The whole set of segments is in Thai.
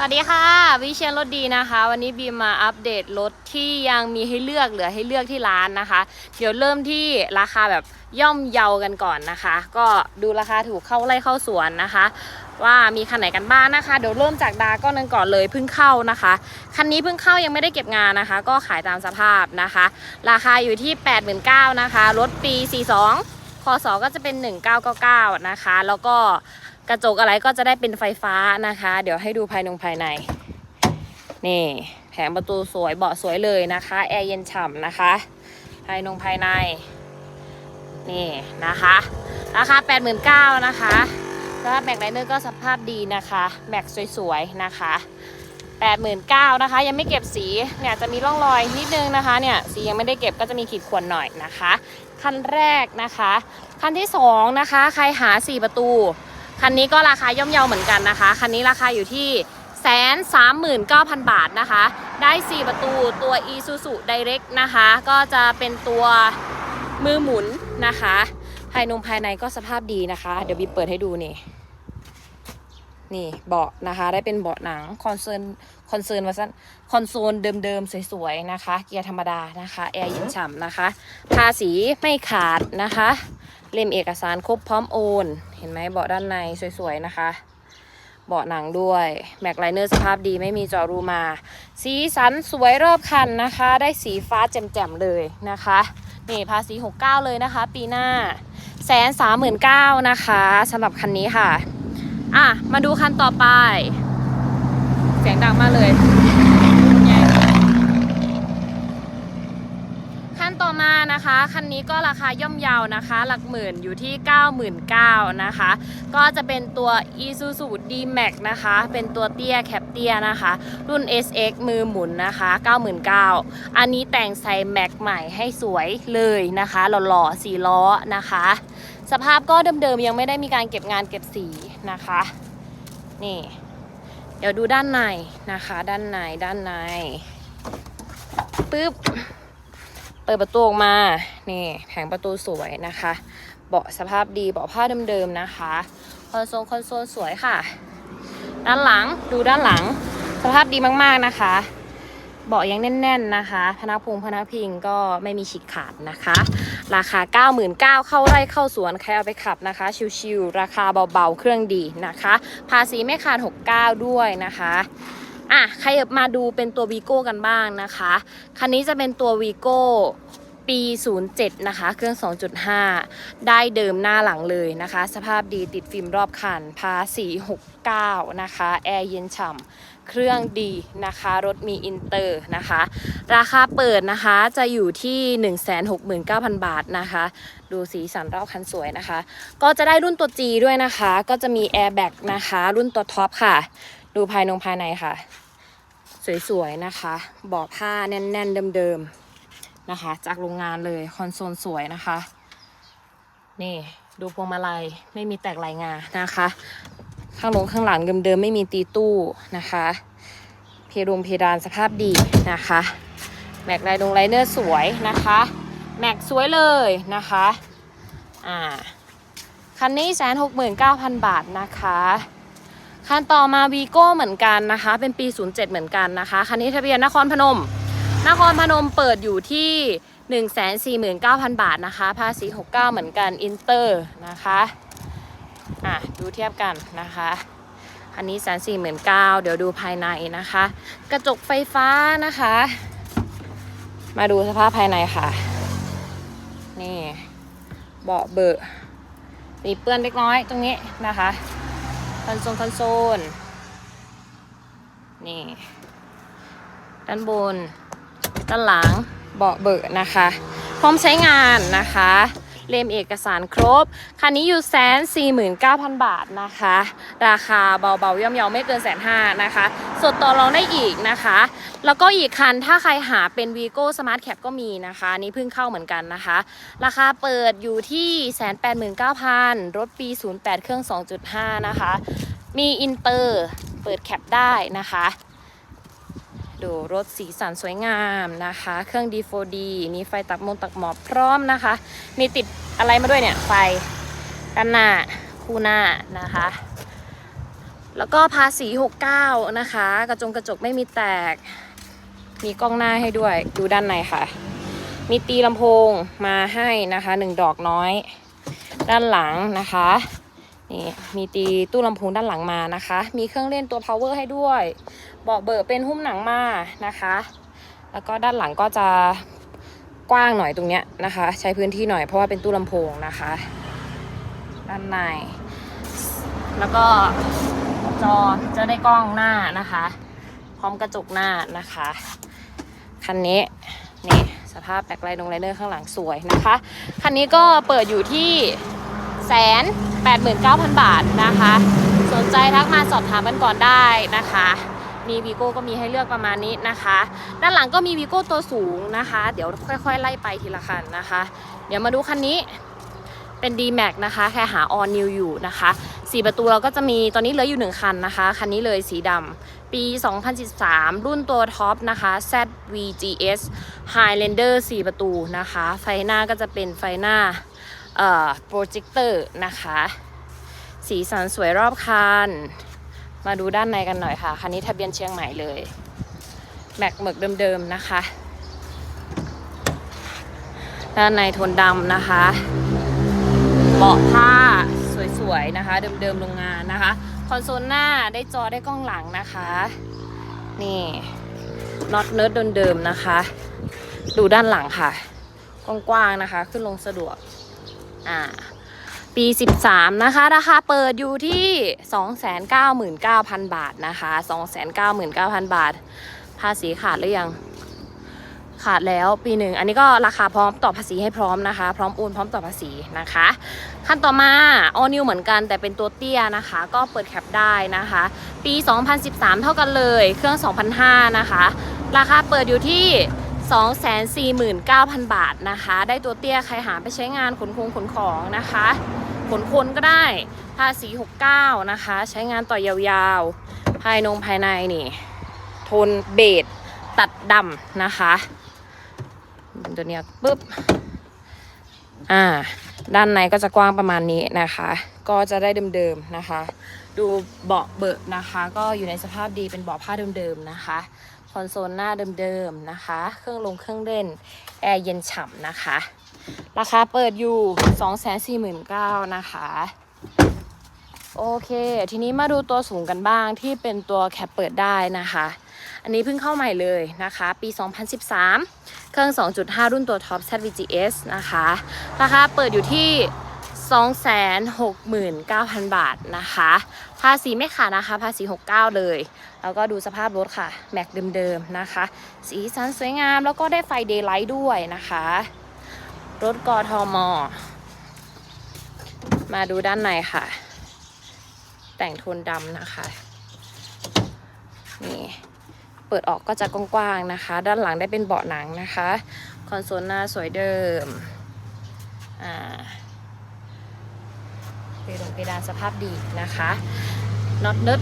สวัสดีค่ะ วิเชียนรถดีนะคะ วันนี้บีมมาอัปเดตรถที่ยังมีให้เลือกเหลือให้เลือกที่ร้านนะคะ เดี๋ยวเริ่มที่ราคาแบบย่อมเยากันก่อนนะคะ ก็ดูราคาถูกเข้าไร่เข้าสวนนะคะ ว่ามีคันไหนกันบ้างนะคะ เดี๋ยวเริ่มจากดาก้อนนึงก่อนเลยเพิ่งเข้านะคะ คันนี้เพิ่งเข้ายังไม่ได้เก็บงานนะคะ ก็ขายตามสภาพนะคะ ราคาอยู่ที่ 89,000นะคะรถปี 42คศก็จะเป็น 1999นะคะ แล้วก็ กระจกอะไรก็จะได้เป็นไฟฟ้านะคะ เดี๋ยวให้ดูภายในภายใน นี่ แผงประตูสวยเบาะสวยเลยนะคะแอร์เย็นฉ่ำนะคะ ภายนงภายใน นี่นะคะ ราคา 89,000นะคะสำหรับแม็กไลเนอร์ก็สภาพดีนะคะแม็กสวยๆนะคะ89,000นะคะ ยังไม่เก็บสีเนี่ยจะมีร่องรอยนิดนึงนะคะเนี่ยสียังไม่ได้เก็บก็จะมีขีดข่วนหน่อยนะคะ คันแรกนะคะ คันที่สองนะคะใครหา 4 ประตู คันนี้ก็ราคาย่อมเยาเหมือนกันนะคะ คันนี้ราคาอยู่ที่แสนสามหมื่นเก้าพันบาทนะคะ ได้4ประตูตัว Isuzu Direct นะคะ ก็จะเป็นตัวมือหมุนนะคะ ภายนงภายในก็สภาพดีนะคะ เดี๋ยวบีเปิดให้ดูนี่ นี่เบาะนะคะ ได้เป็นเบาะหนังคอนเซิร์นคอนเซิร์นว่าสั้นคอนโซลเดิมๆสวยๆนะคะ เกียร์ธรรมดานะคะ แอร์เย็นฉ่ำนะคะ ภาษีไม่ขาดนะคะ เล่มเอกสารครบพร้อมโอน เห็นไหมเบาะด้านในสวยๆนะคะ เบาะหนังด้วยแม็กไลเนอร์สภาพดีไม่มีจอรูมา สีสันสวยรอบคันนะคะ ได้สีฟ้าแจ่มๆเลยนะคะนี่ภาษี 69 เลยนะคะ ปีหน้าแสนสามหมื่นเก้านะคะสำหรับคันนี้ค่ะ อะ มาดูคันต่อไป เสียงดังมากเลยคันต่อ มานะคะคันนี้ก็ราคาย่อมเยาวนะคะ หลักหมื่นอยู่ที่ 99,000นะคะ ก็จะเป็นตัว Isuzu D-Max นะคะ เป็นตัวเตี้ยแคปเตี้ยนะคะ รุ่น SX มือหมุนนะคะ 99,000อันนี้แต่งใส่แม็กใหม่ให้สวยเลยนะคะหล่อๆสีล้อนะคะ สภาพก็เดิมๆยังไม่ได้มีการเก็บงานเก็บสีนะคะ นี่ เดี๋ยวดูด้านในนะคะ ด้านในด้านในปึ๊บ เปิดประตูออกมา นี่แผงประตูสวยนะคะ เบาะสภาพดี เบาะผ้าเดิมๆนะคะ คอนโซลคอนโซลสวยค่ะ ด้านหลังดูด้านหลัง สภาพดีมากๆนะคะ เบาะยังแน่น ๆนะคะ พนักพุงพนักพิงก็ไม่มีฉีกขาดนะคะ ราคา 99,000เข้าไร่เข้าสวนใครเอาไปขับนะคะ ชิวๆราคาเบาๆเครื่องดีนะคะ ภาษีไม่ขาด69 ด้วยนะคะ อะใครมาดูเป็นตัววีโก้กันบ้างนะคะ คันนี้จะเป็นตัววีโก้ปี 07 นะคะ เครื่อง 2.5 ได้เดิมหน้าหลังเลยนะคะ สภาพดีติดฟิล์มรอบคันภาษี69 นะคะ แอร์เย็นฉ่ำ เครื่องดีนะคะ รถมีอินเตอร์นะคะ ราคาเปิดนะคะจะอยู่ที่ 169,000 บาทนะคะ ดูสีสันรอบคันสวยนะคะ ก็จะได้รุ่นตัว G ด้วยนะคะ ก็จะมีแอร์แบ็กนะคะ รุ่นตัวท็อปค่ะ ดูภายนงภายในค่ะ สวยๆนะคะบาะผ้าแน่นๆเดิมๆนะคะ จากโรงงานเลยคอนโซลสวยนะคะ นี่ดูพวงมาลัยไม่มีแตกลายงานะคะ ข้างลงข้างหลังเดิมๆไม่มีตีตู้นะคะ เพดงเพดานสภาพดีนะคะ แม็กไลดงไลเนอร์สวยนะคะ แม็กสวยเลยนะคะอ่าคันนี้แสนหกหมื่นเก้าพันบาทนะคะ คันต่อมาวีโก้เหมือนกันนะคะ เป็นปี 07 เหมือนกันนะคะ คันนี้ทะเบียนนครพนม นครพนมเปิดอยู่ที่ 149,000 บาทนะคะ ภาษี 69 เหมือนกัน อินเตอร์นะคะ อะ ดูเทียบกันนะคะ อันนี้แสนสี่หมื่นเก้าเดี๋ยวดูภายในนะคะ กระจกไฟฟ้านะคะ มาดูสภาพภายในค่ะ นี่ เบาะเบอะมีเปื้อนเล็กน้อยตรงนี้นะคะ คอนโซลคอนโซล นี่ ด้านบน ด้านหลังเบาะเบอะนะคะ พร้อมใช้งานนะคะ เล่มเอกสารครบ คันนี้อยู่แสนสี่หมื่นเก้าพันบาทนะคะ ราคาเบาๆย่อมเยาไม่เกินแสนห้านะคะ สดต่อรองได้อีกนะคะ แล้วก็อีกคันถ้าใครหาเป็น Vigo Smart Cap ก็มีนะคะนนี้เพิ่งเข้าเหมือนกันนะคะ ราคาเปิดอยู่ที่แสนแปดหมื่นเก้าพันรถปี 08 เครื่อง 2.5 นะคะ มีอินเตอร์เปิดแคปได้นะคะ ดูรถสีสันสวยงามนะคะ เครื่อง D4D มีไฟตักมงตักหมอบพร้อมนะคะ มีติดอะไรมาด้วยเนี่ย ไฟด้านหน้าคู่หน้านะคะ แล้วก็ภาษี 69 นะคะ กระจงกระจกไม่มีแตก มีกล้องหน้าให้ด้วย ดูด้านในค่ะ มีตีลำโพงมาให้นะคะหนึ่งดอกน้อย ด้านหลังนะคะ นี่มีตีตู้ลำโพงด้านหลังมานะคะ มีเครื่องเล่นตัว power ให้ด้วยเบาะเบอร์เป็นหุ้มหนังมานะคะ แล้วก็ด้านหลังก็จะกว้างหน่อยตรงเนี้ยนะคะ ใช้พื้นที่หน่อยเพราะว่าเป็นตู้ลำโพงนะคะ ด้านใน แล้วก็จอจะได้กล้องหน้านะคะ พร้อมกระจกหน้านะคะคันนี้นี่สภาพแบ็คไลท์ลงไลเนอร์ข้างหลังสวยนะคะคันนี้ก็เปิดอยู่ที่ แสนแปดหมื่นเก้าพันบาทนะคะ สนใจทักมาสอบถามกันก่อนได้นะคะมีวีโก้ก็มีให้เลือกประมาณนี้นะคะ ด้านหลังก็มีวีโก้ตัวสูงนะคะ เดี๋ยวค่อยๆ ไล่ไปทีละคันนะคะ เดี๋ยวมาดูคันนี้เป็น D-Max นะคะ แค่หา All New อยู่นะคะสี่ประตูเราก็จะมีตอนนี้เหลืออยู่หนึ่งคันนะคะ คันนี้เลยสีดำปี 2013 รุ่นตัวท็อปนะคะ ZVGS Highlander 4 ประตูนะคะ ไฟหน้าก็จะเป็นไฟหน้า โปรเจคเตอร์นะคะ สีสันสวยรอบคัน มาดูด้านในกันหน่อยค่ะ คันนี้ทะเบียนเชียงใหม่เลยแม็กหมึกเดิมๆนะคะ ด้านในโทนดำนะคะเบาะผ้าสวยๆนะคะ เดิมๆโรงงานนะคะ คอนโซลหน้าได้จอได้กล้องหลังนะคะ นี่น็อตเนิร์ดเดิมๆนะคะ ดูด้านหลังค่ะ กว้างๆนะคะ ขึ้นลงสะดวก อ่าปี 13 นะคะ ราคาเปิดอยู่ที่ 299,000 บาทนะคะ 299,000 บาท ภาษีขาดหรือยัง ขาดแล้วปีหนึ่ง อันนี้ก็ราคาพร้อมต่อภาษีให้พร้อมนะคะ พร้อมโอนพร้อมต่อภาษีนะคะ ขั้นต่อมาออนิวเหมือนกันแต่เป็นตัวเตี้ยนะคะ ก็เปิดแคปได้นะคะ ปี 2013 เท่ากันเลย เครื่อง 2005นะคะ ราคาเปิดอยู่ที่ 249,000 บาทนะคะ ได้ตัวเตี้ยใครหาไปใช้งานขนคงขนของนะคะ ขนคนก็ได้ภาษี 69 นะคะ ใช้งานต่อยาวๆ ภายนงภายในนี่ โทนเบจตัดดำนะคะตัวเนี้ยปุ๊บ อ่า ด้านในก็จะกว้างประมาณนี้นะคะ ก็จะได้เดิมๆนะคะ ดูเบาะเบิกนะคะ ก็อยู่ในสภาพดีเป็นเบาะผ้าเดิมๆนะคะ คอนโซลหน้าเดิมๆนะคะ เครื่องลงเครื่องเล่น แอร์เย็นฉ่ำนะคะ ราคาเปิดอยู่ 249,000นะคะ โอเค ทีนี้มาดูตัวสูงกันบ้างที่เป็นตัวแคปเปิดได้นะคะ อันนี้เพิ่งเข้าใหม่เลยนะคะ ปี 2013 เครื่อง 2.5 รุ่นตัวท็อป ZVGS นะคะ ราคาเปิดอยู่ที่ 269,000 บาทนะคะ ภาษีไม่ขาดนะคะ ภาษี 69 เลย แล้วก็ดูสภาพรถค่ะ แม็กเดิมๆนะคะ สีสันสวยงามแล้วก็ได้ไฟเดย์ไลท์ด้วยนะคะ รถกทม มาดูด้านในค่ะ แต่งโทนดำนะคะ นี่ เปิดออกก็จะกว้างๆนะคะ ด้านหลังได้เป็นเบาะหนังนะคะ คอนโซลหน้าสวยเดิม อ่า เพดงเพดานสภาพดีนะคะน็อตเนิร์ด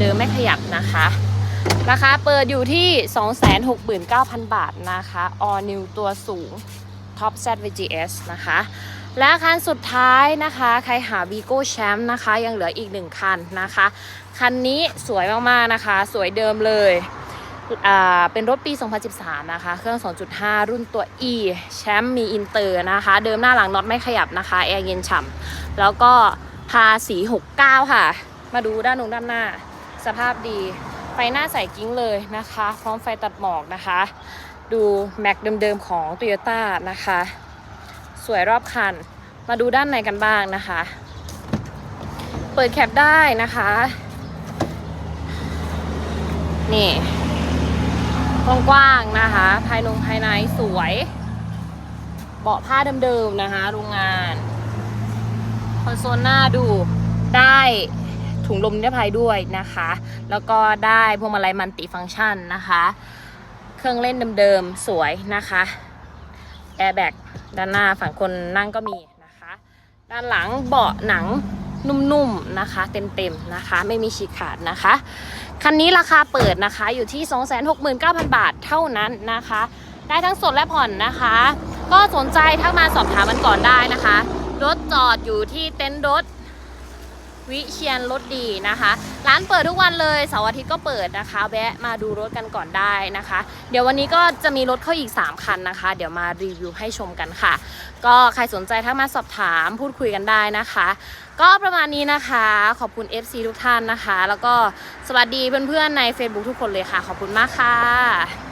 เดิมๆไม่ขยับนะคะ ราคาเปิดอยู่ที่ 269,000 บาทนะคะ all new ตัวสูง Top Z VGS นะคะ และคันสุดท้ายนะคะ ใครหา Vigo Champ นะคะ ยังเหลืออีกหนึ่งคันนะคะ คันนี้สวยมากๆนะคะ สวยเดิมเลย เป็นรถปี 2013 นะคะ เครื่อง 2.5 รุ่นตัว E แชมป์มีอินเตอร์นะคะ เดิมหน้าหลังน็อตไม่ขยับนะคะ แอร์เย็นฉ่ำ แล้วก็ภาษี69 ค่ะ มาดูด้านนงด้านหน้า สภาพดี ไฟหน้าใสกิ้งเลยนะคะ พร้อมไฟตัดหมอกนะคะ ดูแม็กเดิมๆของ Toyota นะคะ สวยรอบคัน มาดูด้านในกันบ้างนะคะ เปิดแคปได้นะคะ นี่ กว้างๆนะคะ ภายนงภายในสวย เบาะผ้าเดิมๆนะคะ โรงงานคอนโซลหน้าดูได้ถุงลมนิรภัยด้วยนะคะ แล้วก็ได้พวงมาลัยมันติฟังก์ชันนะคะ เครื่องเล่นเดิมๆ สวยนะคะแอร์แบ็กด้านหน้าฝั่งคนนั่งก็มีนะคะ ด้านหลังเบาะหนัง นุ่มๆนะคะ เต็มๆนะคะ ไม่มีฉีกขาดนะคะ คันนี้ราคาเปิดนะคะอยู่ที่ 269,000 บาทเท่านั้นนะคะ ได้ทั้งสดและผ่อนนะคะ ก็สนใจทักมาสอบถามมันก่อนได้นะคะ รถจอดอยู่ที่เต็นท์รถวิเชียนรถดีนะคะ ร้านเปิดทุกวันเลยเสาร์อาทิตย์ก็เปิดนะคะ แวะมาดูรถกันก่อนได้นะคะ เดี๋ยววันนี้ก็จะมีรถเข้าอีก 3 คันนะคะ เดี๋ยวมารีวิวให้ชมกันค่ะ ก็ใครสนใจถ้ามาสอบถามพูดคุยกันได้นะคะ ก็ประมาณนี้นะคะ ขอบคุณ FC ทุกท่านนะคะ แล้วก็สวัสดีเพื่อนๆใน Facebook ทุกคนเลยค่ะ ขอบคุณมากค่ะ